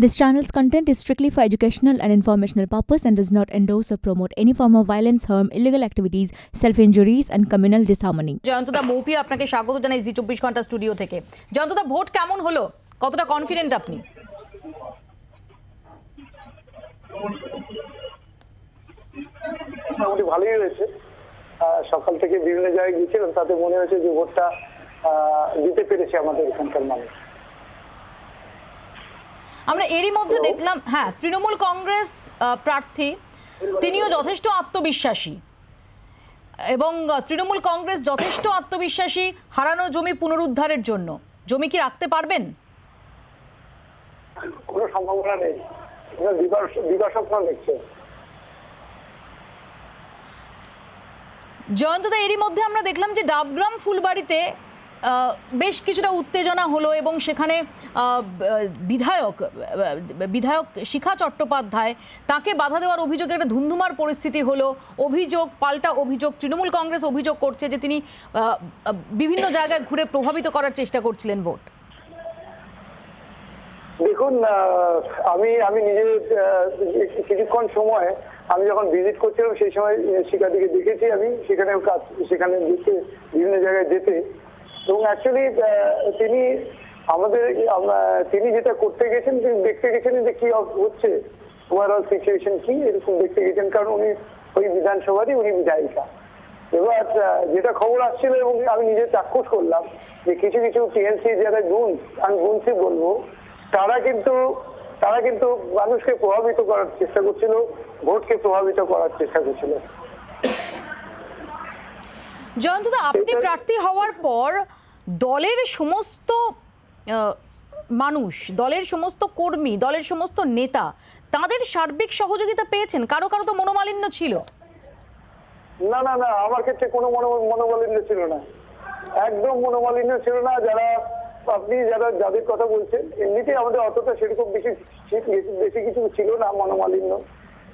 This channel's content is strictly for educational and informational purpose and does not endorse or promote any form of violence, harm, illegal activities, self-injuries and communal disharmony. জয়ন্তদা মৌপি আপনাকে স্বাগত জানাই জি চব্বিশ ঘণ্টা studio থেকে জয়ন্তদা vote কেমন হলো কতটা confident আপনি মোটামুটি ভালোই হয়েছে সকাল থেকে বিভিন্ন জায়গায় গিয়েছিলাম তাতে মনে হয়েছে যে ভোটটা দিতে পেরেছে আমাদের এখানকার মানুষ আমরা এরই মধ্যে দেখলাম হ্যাঁ তৃণমূল কংগ্রেস প্রার্থী তিনিও যথেষ্ট আত্মবিশ্বাসী। এবং তৃণমূল কংগ্রেস যথেষ্ট আত্মবিশ্বাসী হারানো জমি পুনরুদ্ধারের জন্য। জমি কি রাখতে পারবেন? কোনো সম্ভাবনা নেই। দেখছে। জয়ন্তদা এরই মধ্যে আমরা দেখলাম যে ডাবগ্রাম ফুলবাড়িতে বেশ কিছুটা উত্তেজনা হলো এবং সেখানে বিধায়ক বিধায়ক শিখা চট্টোপাধ্যায়, তাকে বাধা দেওয়ার অভিযোগে একটা ধুন্ধুমার পরিস্থিতি হলো। অভিযোগ, পাল্টা অভিযোগ, তৃণমূল কংগ্রেস অভিযোগ করছে যে তিনি বিভিন্ন জায়গায় ঘুরে প্রভাবিত করার চেষ্টা করছিলেন ভোট। দেখুন আমি আমি নিজে কিছুক্ষণ সময় আমি যখন ভিজিট করছিলাম, সেই সময় শিকাদিকে দেখেছি আমি। সেখানে কাজ, সেখানে বিভিন্ন জায়গায় যেতে এবং অ্যাকচুয়ালি তিনি আমাদের আম- তিনি যেটা করতে গেছেন, তিনি দেখতে গেছেন যে কি হচ্ছে ওভারঅল সিচুয়েশন কি, এরকম দেখতে গেছেন, কারণ উনি ওই বিধানসভারই উনি বিধায়িকা। এবার যেটা খবর আসছিল এবং আমি নিজে চাক্ষুষ করলাম, যে কিছু কিছু টিএনসি যারা গুণ, আমি গুনছি বলব, তারা কিন্তু তারা কিন্তু মানুষকে প্রভাবিত করার চেষ্টা করছিল, ভোটকে প্রভাবিত করার চেষ্টা করছিল। জয়ন্তদা আপনি প্রার্থী হওয়ার পর দলের সমস্ত মানুষ, দলের সমস্ত কর্মী, দলের সমস্ত নেতা, তাদের সার্বিক সহযোগিতা পেয়েছেন? কারও কারও তো মনোমালিন্য ছিল? না না না, আমার ক্ষেত্রে কোনো মনো- মনোমালিন্য ছিল না। একদম মনোমালিন্য ছিল না। যারা, আপনি যারা, যাদের কথা বলছেন, এমনিতেই আমাদের অতটা সেরকম বেশি- বেশি কিছু ছিল না মনোমালিন্য।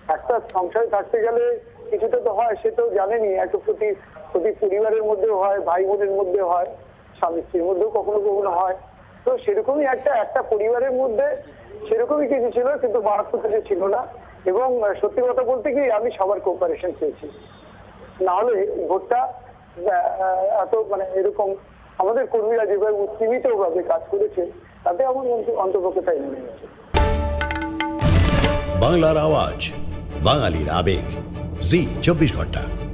একটা সংসারে থাকতে গেলে কিছুটা তো হয়, সে তো জানেনি। একটা প্রতি প্রতি পরিবারের মধ্যেও হয় ভাই বোনের মধ্যে হয় স্বামী স্ত্রীর মধ্যেও কখনো কখনো হয়। তো সেরকমই একটা একটা পরিবারের মধ্যে সেরকমই কিছু ছিল, কিন্তু মারাত্মক কিছু ছিল না। এবং সত্যি কথা বলতে কি, আমি সবার কোপারেশন চেয়েছি। না হলে ভোটটা এত মানে এরকম আমাদের কর্মীরা যেভাবে উৎসীমিত ভাবে কাজ করেছে, তাতে আমার অন্ত- অন্তপক্ষে তাই মনে হচ্ছে বাংলার আওয়াজ, বাঙালির আবেগ। জি চব্বিশ ঘণ্টা।